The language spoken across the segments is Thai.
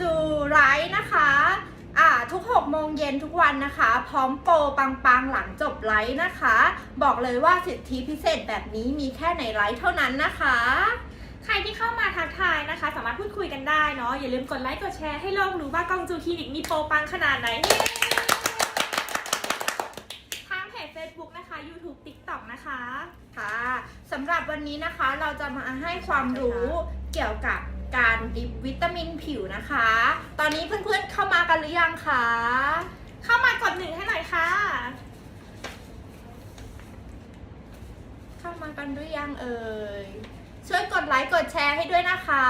จูไลฟ์นะคะอ่าทุก 6 โมงเย็นทุกวันนะคะ พร้อมโปรปังๆ หลังจบไลฟ์นะคะ บอกเลยว่าสิทธิพิเศษแบบนี้มีแค่ในไลฟ์เท่านั้นนะคะ ใครที่เข้ามาทักทายนะคะ สามารถพูดคุยกันได้เนาะอย่าลืมกดไลค์กดแชร์ให้โลกรู้ว่ากองจูคลินิกมีโปรปังขนาดไหนทางเพจ Facebook นะคะ YouTube TikTok นะคะค่ะสำหรับวันนี้นะคะเราจะมาให้ความรู้เกี่ยวกับ การดริปวิตามินผิวนะคะ ตอนนี้เพื่อนๆเข้ามากันหรือยังคะ เข้ามากดหนึ่งให้หน่อยค่ะ เข้ามากันหรือยังเอ่ย ช่วยกดไลค์กดแชร์ให้ด้วยนะคะ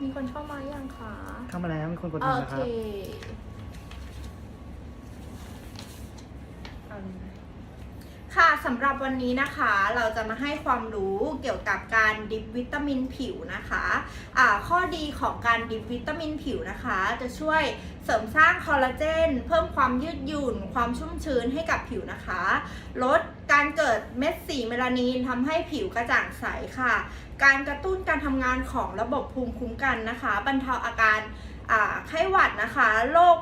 มีคนเข้ามายังคะ เข้ามาแล้วมีคนกดหโอนึ่งนะเค ครับ ค่ะสำหรับวันนี้นะคะเราจะมาให้ความรู้เกี่ยวกับการดริปวิตามินผิวนะคะอ่าข้อดีของการดริปวิตามินผิวนะคะ จะช่วยเสริมสร้างคอลลาเจน เพิ่มความยืดหยุ่น ความชุ่มชื้นให้กับผิวนะคะ ลดการเกิดเม็ดสีเมลานีนทำให้ผิวกระจ่างใสค่ะ การกระตุ้นการทำงานของระบบภูมิคุ้มกันนะคะ บรรเทาอาการไข้หวัดนะคะโรค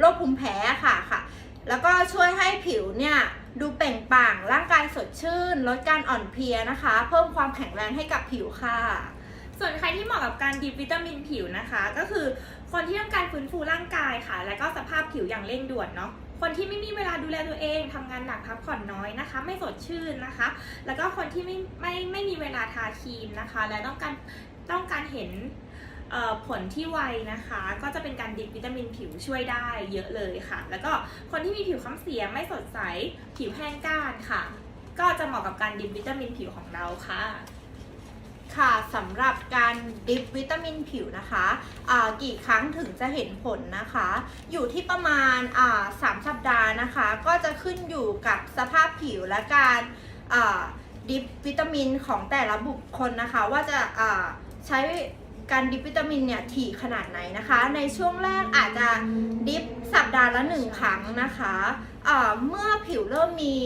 โรคภูมิแพ้ค่ะค่ะ แล้วก็ช่วยให้ผิวเนี่ย ดูเปล่งปลั่งร่างกายสดชื่น ลดการอ่อนเพลียนะคะ เพิ่มความแข็งแรงให้กับผิวค่ะ ส่วนใครที่เหมาะกับการดริปวิตามินผิวนะคะ ก็คือคนที่ต้องการฟื้นฟูร่างกายค่ะ และก็สภาพผิวอย่างเร่งด่วนเนาะคนที่ไม่มีเวลาดูแลตัวเองทำงานหนักพักผ่อนน้อยนะคะ ไม่สดชื่นนะคะ แล้วก็คนที่ไม่ไม่ไม่มีเวลาทาครีมนะคะ และต้องการต้องการเห็น ผลที่ไวนะคะ ก็จะเป็นการดริปวิตามินผิวช่วยได้เยอะเลยค่ะ แล้วก็คนที่มีผิวค้ำเสียไม่สดใสผิวแห้งก้านค่ะ ก็จะเหมาะกับการดริปวิตามินผิวของเราค่ะค่ะสำหรับการดริปวิตามินผิวนะคะกี่ครั้งถึงจะเห็นผลนะคะ อยู่ที่ประมาณสามสัปดาห์นะคะ ก็จะขึ้นอยู่กับสภาพผิวและการอ่าดริปวิตามินของแต่ละบุคคลนะคะ ว่าจะใช้ การดริปวิตามินเนี่ยถี่ขนาดไหนนะคะ ในช่วงแรกอาจจะดริปสัปดาห์ละหนึ่งครั้งนะคะอ่าเมื่อผิวเริ่มมี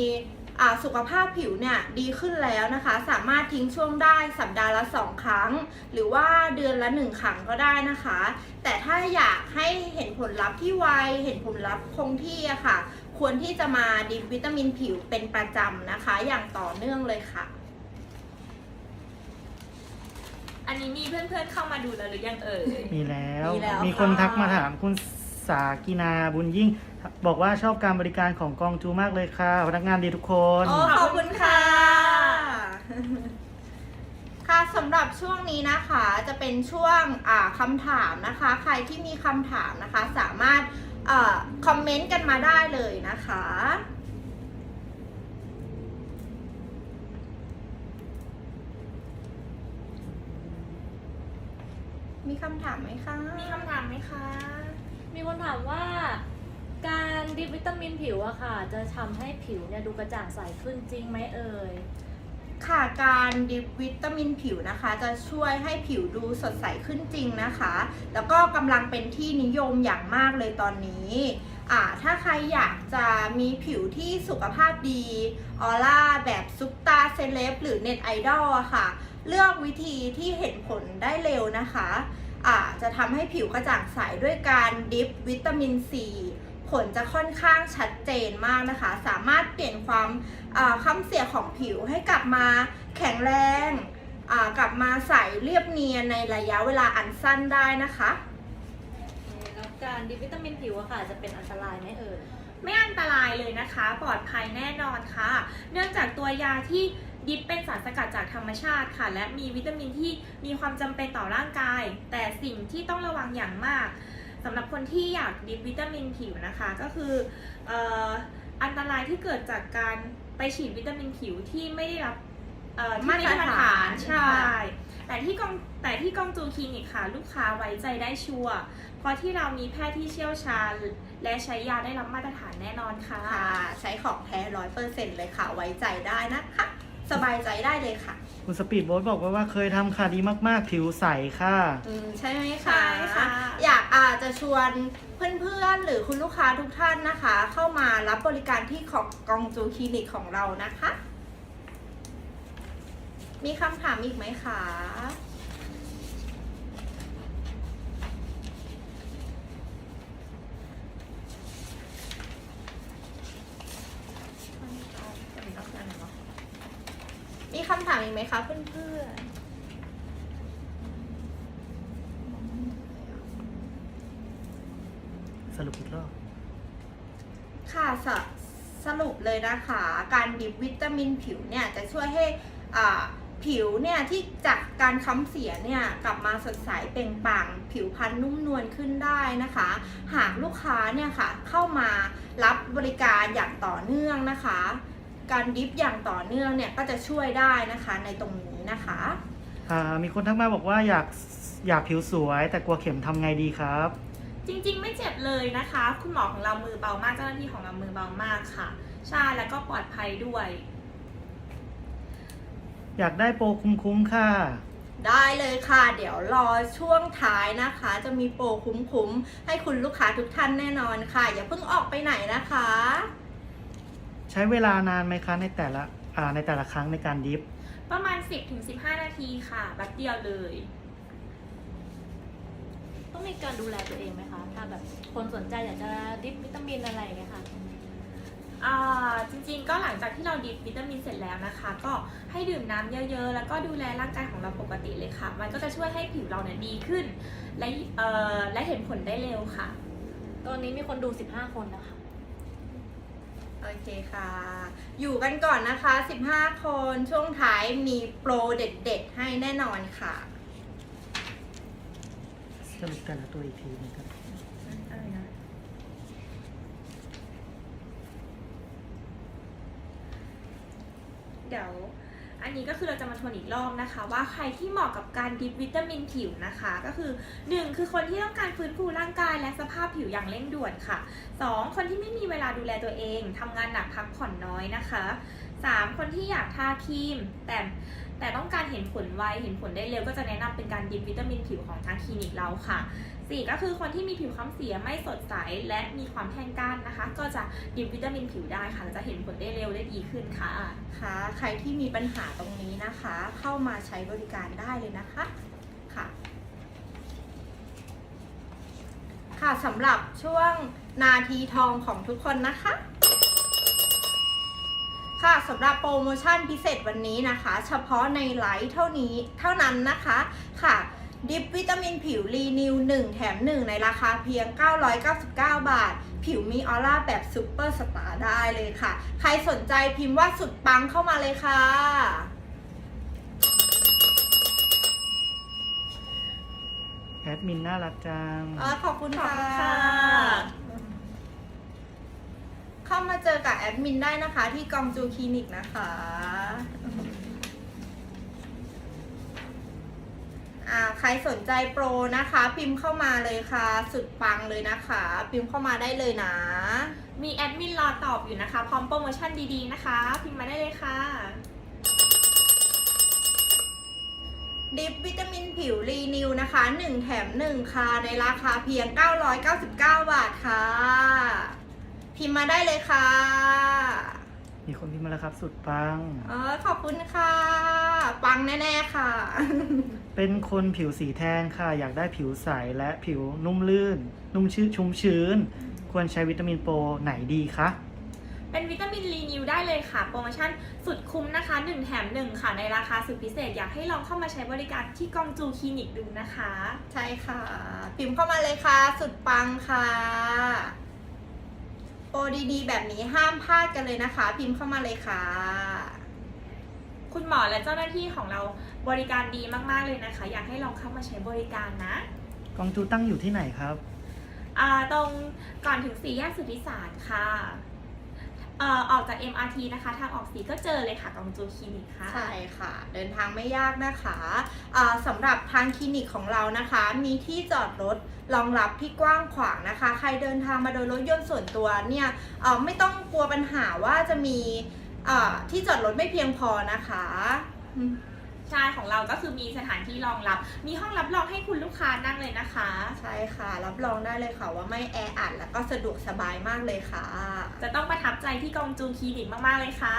สุขภาพผิวเนี่ยดีขึ้นแล้วนะคะ สามารถทิ้งช่วงได้สัปดาห์ละ 2 ครั้ง หรือว่าเดือนละ 1 ครั้งก็ได้นะคะ แต่ถ้าอยากให้เห็นผลลัพธ์ที่ไวเห็นผลลัพธ์คงที่อะค่ะ ควรที่จะมาดิปวิตามินผิวเป็นประจำนะคะ อย่างต่อเนื่องเลยค่ะ อันนี้มีเพื่อนๆเข้ามาดูแล้วหรือยังเอ่ย มีแล้ว มีแล้วมีคนค่ะ ทักมาถามคุณสากินาบุญยิ่ง บอกว่าชอบการบริการของกองจูมากเลยค่ะ พนักงานดีทุกคน โอ้ขอบคุณค่ะ ค่ะสำหรับช่วงนี้นะคะจะเป็นช่วงอ่าคำถามนะคะ ใครที่มีคำถามนะคะ สามารถเอ่อคอมเมนต์กันมาได้เลยนะคะ มีคำถามไหมคะ มีคำถามไหมคะ มีคนถามว่า การดริปวิตามินผิวอะค่ะ จะทำให้ผิวเนี่ยดูกระจ่างใสขึ้นจริงไหมเอ่ย ค่ะการดริปวิตามินผิวนะคะ จะช่วยให้ผิวดูสดใสขึ้นจริงนะคะ แล้วก็กำลังเป็นที่นิยมอย่างมากเลยตอนนี้ อ่าถ้าใครอยากจะมีผิวที่สุขภาพดี ออร่าแบบซุปตาเซเลบหรือเน็ตไอดอลอะค่ะ เลือกวิธีที่เห็นผลได้เร็วนะคะอ่าจะทำให้ผิวกระจ่างใสด้วยการดริปวิตามินซีผลจะค่อนข้างชัดเจนมากนะคะ สามารถเปลี่ยนความอ่าเสียของผิวให้กลับมาแข็งแรง กลับมาใสเรียบเนียนในระยะเวลาอันสั้นได้นะคะ การดริปวิตามินผิวอะค่ะ จะเป็นอันตรายไหมเอ่ย ไม่อันตรายเลยนะคะ ปลอดภัยแน่นอนค่ะ เนื่องจากตัวยาที่ดิบเป็นสารสกัดจากธรรมชาติค่ะ และมีวิตามินที่มีความจำเป็นต่อร่างกาย แต่สิ่งที่ต้องระวังอย่างมากสำหรับคนที่อยากดิบวิตามินผิวนะคะ ก็คืออออันตรายที่เกิดจากการไปฉีดวิตามินผิวที่ไม่ได้รับ เอ่อที่ไม่ได้มาตรฐานมาตรฐานใช่ แต่ที่กองแต่ที่กองจูคลินิกค่ะ ลูกค้าไว้ใจได้ชัวร์เพราะที่เรามีแพทย์ที่เชี่ยวชาญ และใช้ยาได้รับมาตรฐานแน่นอนค่ะ ค่ะ ใช้ของแท้ร้อยเปอร์เซ็นต์เลยค่ะ ไว้ใจได้นะคะ สบายใจได้เลยค่ะ คุณสปีดโบ๊ทบอกว่าว่าเคยทำค่ะดีมากๆ ผิวใสค่ะ อืมใช่ไหมคะ ใช่ค่ะ อยากอาจจะชวนเพื่อนๆ หรือคุณลูกค้าทุกท่านนะคะ เข้ามารับบริการที่ของกองจูคลินิกของเรานะคะ มีคำถามอีกไหมคะ มีคำถามอีกไหมคะเพื่อนสรุปอีกรอบๆค่ะสสรุปเลยนะคะ การดิบวิตามินผิวเนี่ยจะช่วยให้อ่า ผิวเนี่ยที่จากการค้ำเสียเนี่ยกลับมาสดใสเปล่งปลั่งผิวพรรณนุ่มนวลขึ้นได้นะคะ หากลูกค้าเนี่ยค่ะเข้ามารับบริการอย่างต่อเนื่องนะคะ การดิฟอย่างต่อเนื่องเนี่ยก็จะช่วยได้นะคะในตรงนี้นะคะอ่ามีคนทักมาบอกว่าอยากอยากผิวสวยแต่กลัวเข็มทำไงดีครับ จริงๆ ไม่เจ็บเลยนะคะ คุณหมอของเรามือเบามากเจ้าหน้าที่ของเรามือเบามากค่ะใช่แล้วก็ปลอดภัยด้วย อยากได้โปรคุ้มๆค่ะ ได้เลยค่ะ เดี๋ยวรอช่วงท้ายนะคะ จะมีโปรคุ้มๆ ให้คุณลูกค้าทุกท่านแน่นอนค่ะ อย่าเพิ่งออกไปไหนนะคะ ใช้เวลานานไหมคะในแต่ละอ่าในแต่ละครั้งในการดิฟ ประมาณ 10-15 นาทีค่ะแบบเดียวเลย ต้องมีการดูแลตัวเองไหมคะ ถ้าแบบคนสนใจอยากจะดริปวิตามินอะไรอย่างเงี้ยค่ะอ่า จริงๆก็หลังจากที่เราดิบวิตามินเสร็จแล้วนะคะ ก็ให้ดื่มน้ำเยอะๆ แล้วก็ดูแลร่างกายของเราปกติเลยค่ะ มันก็จะช่วยให้ผิวเราเนี่ยดีขึ้น และเอ่อและเห็นผลได้เร็วค่ะ ตอนนี้มีคนดู 15 คนนะคะโอเคค่ะ อยู่กันก่อนนะคะ 15 คนช่วงท้ายมีโปรเด็ดๆ ให้แน่นอนค่ะ สรุปแต่ละตัวอีกทีหนึงครับ อะไรนะ เดี๋ยว อั นี้ก็คือเราจะมาทวนอีกรอบนะคะ ว่าใครที่เหมาะกับการดิบวิตามินผิวนะคะ ก็คือ 1 คือคนที่ต้องการฟื้นฟูร่างกายและสภาพผิวอย่างเร่งด่วนค่ะ 2 คนที่ไม่มีเวลาดูแลตัวเองทำงานหนักพักผ่อนน้อยนะคะ3 คนที่อยากทาครีม แต่แต่ต้องการเห็นผลไวเห็นผลได้เร็วก็จะแนะนำเป็นการดริปวิตามินผิวของทางคลินิกเราค่ะสี่ก็คือคนที่มีผิวค้ำเสียไม่สดใสและมีความแห้งก้านนะคะ ก็จะดิบวิตามินผิวได้ค่ะและจะเห็นผลได้เร็วได้ดีขึ้นค่ะค่ะ ใครที่มีปัญหาตรงนี้นะคะ เข้ามาใช้บริการได้เลยนะคะค่ะค่ะสำหรับช่วงนาทีทองของทุกคนนะคะ ค่ะสำหรับโปรโมชั่นพิเศษวันนี้นะคะ เฉพาะในไลฟ์เท่านี้เท่านั้นนะคะค่ะดิปวิตามินผิวรีนิว 1 แถม 1 ในราคาเพียง 999 บาท ผิวมีออร่าแบบซุปเปอร์สตาร์ได้เลยค่ะ ใครสนใจพิมพ์ว่าสุดปังเข้ามาเลยค่ะ แอดมินน่ารักจังเออขอบคุณขอบค่ะคุณค่ะ เข้ามาเจอกับแอดมินได้นะคะ ที่กองจูคลินิกนะคะอ่าใครสนใจโปรนะคะ พิมพ์เข้ามาเลยค่ะ สุดปังเลยนะคะ พิมพ์เข้ามาได้เลยนะ มีแอดมินรอตอบอยู่นะคะ พร้อมโปรโมชั่นดีๆนะคะ พิมพ์มาได้เลยค่ะดิปวิตามินผิวรีนิวนะคะ 1 แถม 1 ค่ะ ในราคาเพียง 999 บาทค่ะ พิมพ์มาได้เลยค่ะ มีคนพิมพ์มาแล้วครับ สุดปัง เออขอบคุณค่ะ ปังแน่ๆค่ะ เป็นคนผิวสีแทนค่ะ อยากได้ผิวใสและผิวนุ่มลื่น นุ่มชื้นชุ่มชื้น ควรใช้วิตามินโปรไหนดีคะ เป็นวิตามินรีนิวได้เลยค่ะ โปรโมชั่นสุดคุ้มนะคะ 1 แถม 1 ค่ะ ในราคาสุดพิเศษ อยากให้ลองเข้ามาใช้บริการที่กองจูคลินิกดูนะคะ ใช่ค่ะ พิมพ์เข้ามาเลยค่ะ สุดปังค่ะโปรดีๆ แบบนี้ห้ามพลาดกันเลยนะคะ พิมพ์เข้ามาเลยค่ะ คุณหมอและเจ้าหน้าที่ของเราบริการดีมากๆเลยนะคะ อยากให้ลองเข้ามาใช้บริการนะ กองจูตั้งอยู่ที่ไหนครับ อ่าตรงก่อนถึงสี่แยกสุทธิสารค่ะเอ่อออก จาก MRT นะคะ ทางออกสีก็เจอเลยค่ะกองจูคลินิกค่ะ ใช่ค่ะ เดินทางไม่ยากนะคะะสำหรับทางคลินิกของเรานะคะ มีที่จอดรถรองรับที่กว้างขวางนะคะ ใครเดินทางมาโดยรถยนต์ส่วนตัวเนี่ยไม่ต้องกลัวปัญหาว่าจะมีที่จอดรถไม่เพียงพอนะคะ ใช่ของเราก็คือมีสถานที่รองรับ มีห้องรับรองให้คุณลูกค้านั่งเลยนะคะ ใช่ค่ะ รับรองได้เลยค่ะว่าไม่แออัดแล้วก็สะดวกสบายมากเลยค่ะ จะต้องประทับใจที่กองจูคลินิกมากๆเลยค่ะ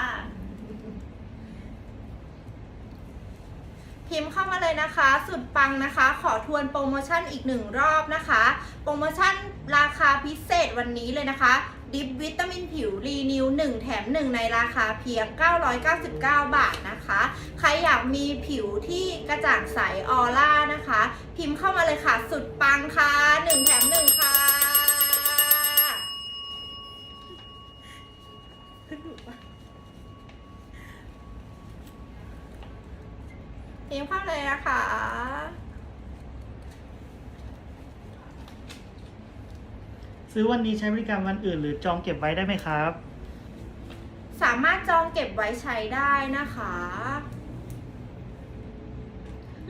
พิมพ์เข้ามาเลยนะคะ สุดปังนะคะ ขอทวนโปรโมชั่นอีกหนึ่งรอบนะคะ โปรโมชั่นราคาพิเศษวันนี้เลยนะคะ ดิฟวิตามินผิวรีนิว1แถม 1 ในราคาเพียง 999 บาทนะคะ ใครอยากมีผิวที่กระจ่างใสออร่านะคะ พิมพ์เข้ามาเลยค่ะ สุดปังค่ะ 1 แถม 1 ค่ะ ซื้อวันนี้ใช้บริการวันอื่น หรือจองเก็บไว้ได้ไหมครับ สามารถจองเก็บไว้ใช้ได้นะคะ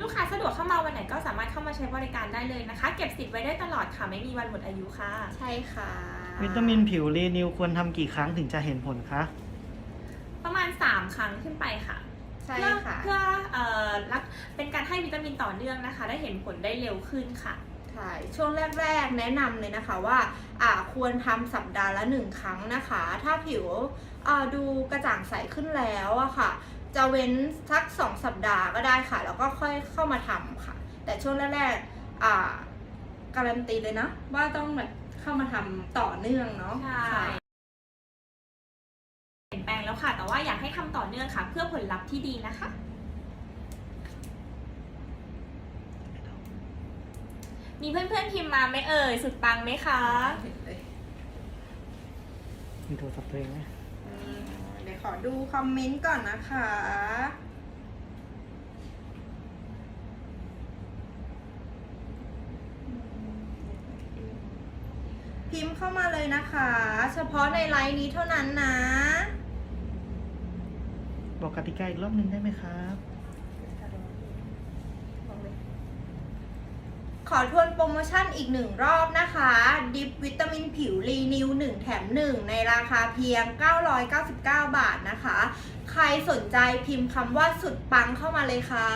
ลูกค้าสะดวกเข้ามาวันไหนก็สามารถเข้ามาใช้บริการได้เลยนะคะ เก็บสิทธิ์ไว้ได้ตลอดค่ะไม่มีวันหมดอายุค่ะ ใช่ค่ะวิตามินผิวรีนิวควรทำกี่ครั้งถึงจะเห็นผลคะ ประมาณ 3 ครั้งขึ้นไปค่ะ ใช่เพื่อค่ะ เพื่อเอ่อรักเป็นการให้วิตามินต่อเนื่องนะคะ ได้เห็นผลได้เร็วขึ้นค่ะ ใช่ช่วงแรกๆแนะนำเลยนะคะว่าอ่าควรทำสัปดาห์ละหนึ่งครั้งนะคะ ถ้าผิวอ่าดูกระจ่างใสขึ้นแล้วอะค่ะ จะเว้นสักสองสัปดาห์ก็ได้ค่ะ แล้วก็ค่อยเข้ามาทำค่ะ แต่ช่วงแรกๆอ่าการันตีเลยนะ ว่าต้องแบบเข้ามาทำต่อเนื่องเนาะใช่ค่ะเปลี่ยนแปลงแล้วค่ะ แต่ว่าอยากให้ทำต่อเนื่องค่ะ เพื่อผลลัพธ์ที่ดีนะคะ มีเพื่อนๆพิมพ์มาไหมเอ่ยสุดปังไหมคะมีโทรศัพท์ตัวเองไหมอืมเดี๋ยวขอดูคอมเมนต์ก่อนนะคะ พิมพ์เข้ามาเลยนะคะ เฉพาะในไลน์นี้เท่านั้นนะ บอกกติกาอีกรอบหนึงได้ไหมครับ ข อทวนโปรโมชั่นอีกหนึ่งรอบนะคะ ดิฟวิตามินผิวรีนิว 1 แถม 1 ในราคาเพียง 999 บาทนะคะ ใครสนใจพิมพ์คำว่าสุดปังเข้ามาเลยค่ะ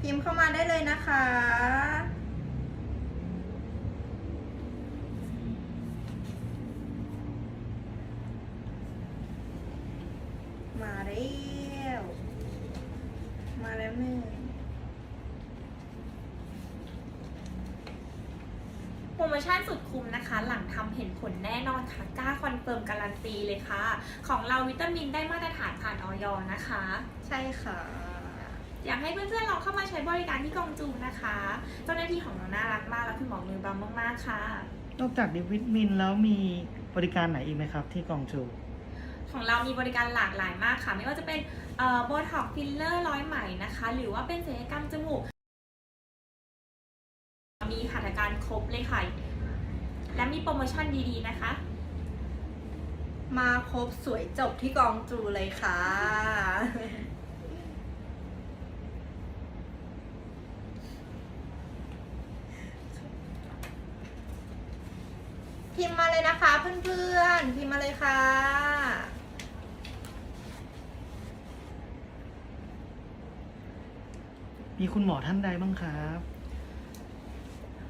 พิมพ์เข้ามาได้เลยนะคะ มาแล้วมา แล้วหนึ่งโปรโมชั่นสุดคุ้มนะคะ หลังทำเห็นผลแน่นอนค่ะกล้าคอนเฟิร์มการันตีเลยค่ะ ของเราวิตามินได้มาตรฐานผ่านออยนะคะ ใช่ค่ะ อยากให้เพื่อนๆลองเข้ามาใช้บริการที่กองจูนะคะ เจ้าหน้าที่ของเราน่ารักมากและคุณหมอมือเบามากๆค่ะ นอกจากดิวิตมินแล้วมีบริการไหนอีกไหมครับ ที่กองจู ของเรามีบริการหลากหลายมากค่ะ ไม่ว่าจะเป็น โบท็อกฟิลเลอร์ร้อยไหมนะคะ หรือว่าเป็นศัลยกรรมจมูก มีหัตถการครบเลยค่ะ และมีโปรโมชั่นดีๆนะคะ มาครบสวยจบที่กองจูเลยค่ะพิมพ์มาเลยนะคะเพื่อนๆ พิมพ์มาเลยค่ะ มีคุณหมอท่านใดบ้างครับ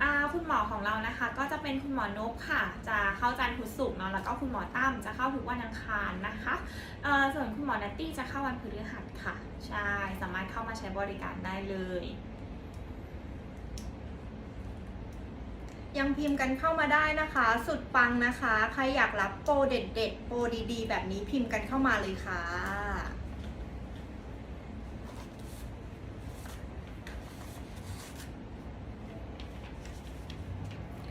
อ่าคุณหมอของเรานะคะ ก็จะเป็นคุณหมอนกค่ะ จะเข้าจันทร์พุธศุกร์เนาะแล้วก็คุณหมอตั้มจะเข้าทุกวันอังคารนะคะเอ่อส่วนคุณหมอนัตตี้จะเข้าวันพฤหัสค่ะใช่สามารถเข้ามาใช้บริการได้เลย ยังพิมพ์กันเข้ามาได้นะคะ สุดปังนะคะ ใครอยากรับโปรเด็ดๆโปรดีๆ แบบนี้พิมพ์กันเข้ามาเลยค่ะ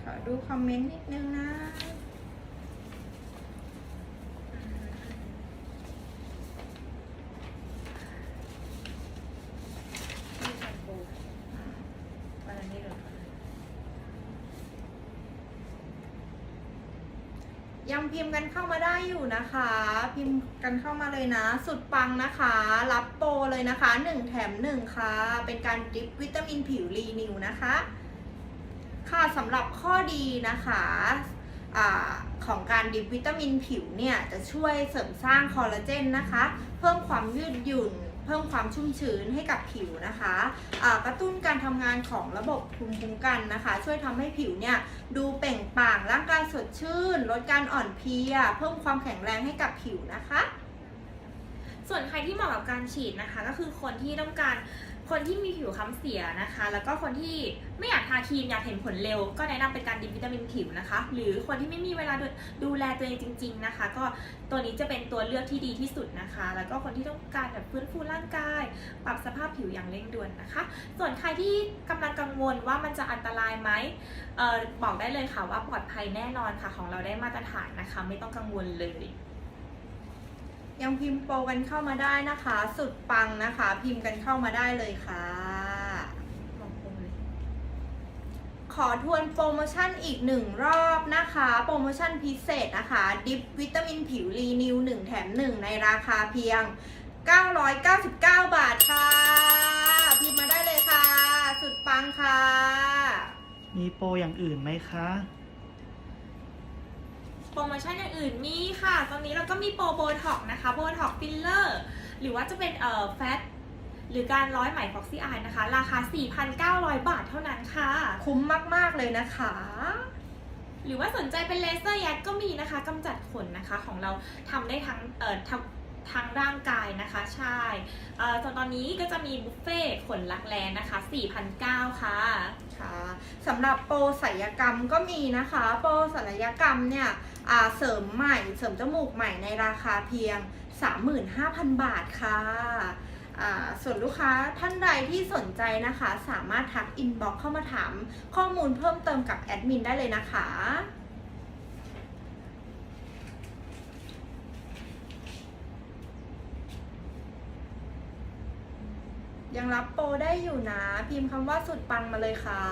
ขอ ดูคอมเมนต์นิดนึงนะยังพิมพ์กันเข้ามาได้อยู่นะคะ พิมพ์กันเข้ามาเลยนะ สุดปังนะคะ รับโปรเลยนะคะ 1 แถม 1 ค่ะ เป็นการดริปวิตามินผิวรีนิวนะคะ ค่ะสำหรับข้อดีนะคะอาของการดริปวิตามินผิวเนี่ย จะช่วยเสริมสร้างคอลลาเจนนะคะ เพิ่มความยืดหยุ่น เพิ่มความชุ่มชื้นให้กับผิวนะคะอ่ากระตุ้นการทำงานของระบบภูมิคุ้มกันนะคะ ช่วยทำให้ผิวเนี่ยดูเปล่งปลั่งร่างกายสดชื่น ลดการอ่อนเพลีย เพิ่มความแข็งแรงให้กับผิวนะคะ ส่วนใครที่เหมาะกับการฉีดนะคะ ก็คือคนที่ต้องการ คนที่มีผิวค้ำเสียนะคะ แล้วก็คนที่ไม่อยากทาครีมอยากเห็นผลเร็ว ก็แนะนำเป็นการดิบวิตามินผิวนะคะ หรือคนที่ไม่มีเวลาดูดูแลตัวเองจริง ๆนะคะ ก็ตัวนี้จะเป็นตัวเลือกที่ดีที่สุดนะคะ แล้วก็คนที่ต้องการแบบฟื้นฟูร่างกาย ปรับสภาพผิวอย่างเร่งด่วนนะคะ ส่วนใครที่กำลังกังวลว่ามันจะอันตรายไหมเออบอกได้เลยค่ะว่าปลอดภัยแน่นอนค่ะของเราได้มาตรฐานนะคะ ไม่ต้องกังวลเลย ยังพิมพ์โปรกันเข้ามาได้นะคะ สุดปังนะคะ พิมพ์กันเข้ามาได้เลยค่ะขอทวนโปรโมชั่นอีกหนึ่งรอบนะคะ โปรโมชั่นพิเศษนะคะ ดิฟวิตามินผิวรีนิว 1 แถม 1 ในราคาเพียง 999 บาทค่ะ พิมพ์มาได้เลยค่ะ สุดปังค่ะ มีโปรอย่างอื่นไหมคะ โปรโมชั่นอย่างอื่นมีค่ะ ตอนนี้เราก็มีโปรโบท็อกนะคะโบท็อกฟิลเลอร์หรือว่าจะเป็นเอ่อแฟตหรือการร้อยไหมฟ็อกซี่อายนะคะ ราคา 4,900 บาทเท่านั้นค่ะ คุ้มมาก ๆ เลยนะคะ หรือว่าสนใจเป็นเลเซอร์แยกก็มีนะคะกำจัดขนนะคะของเราทำได้ทั้งเอ่อทั้ง ทั้งร่างกายนะคะ ใช่เอ่อส่วนตอนนี้ก็จะมีบุฟเฟ่ขนลักแร้นะคะ4,900ค่ะ ค่ะสำหรับโปรศัลยกรรมก็มีนะคะ โปรศัลยกรรมเนี่ยเสริมใหม่ เสริมจมูกใหม่ในราคาเพียง 35,000 บาทค่ะส่วนลูกค้าท่านใดที่สนใจนะคะ สามารถทักอินบ็อกเข้ามาถามข้อมูลเพิ่มเติมกับแอดมินได้เลยนะคะ ยังรับโปรได้อยู่นะ พิมพ์คำว่าสุดปังมาเลยค่ะ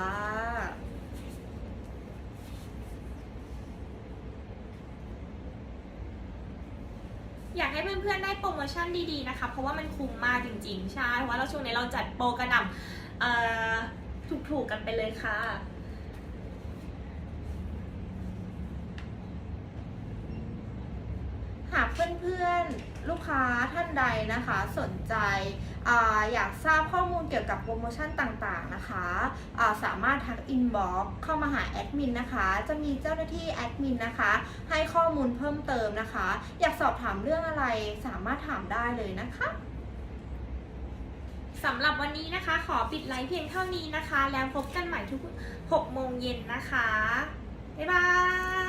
อยากให้เพื่อนๆได้โปรโมชั่นดีๆนะคะ เพราะว่ามันคุ้มมากจริงๆ ใช่เพราะว่าเราช่วงนี้เราจัดโปรกระหน่ำถูกๆกันไปเลยค่ะ หากเพื่อนๆลูกค้าท่านใดนะคะสนใจออยากทราบข้อมูลเกี่ยวกับโปรโมชั่นต่างๆนะคะาสามารถทักอินบ็อกเข้ามาหาแอดมินนะคะ จะมีเจ้าหน้าที่แอดมินนะคะ ให้ข้อมูลเพิ่มเติมนะคะ อยากสอบถามเรื่องอะไรสามารถถามได้เลยนะคะสำหรับวันนี้นะคะ ขอปิดไลฟ์เพียงเท่านี้นะคะ แล้วพบกันใหม่ทุก 6 โมงเย็นนะคะ บ๊ายบาย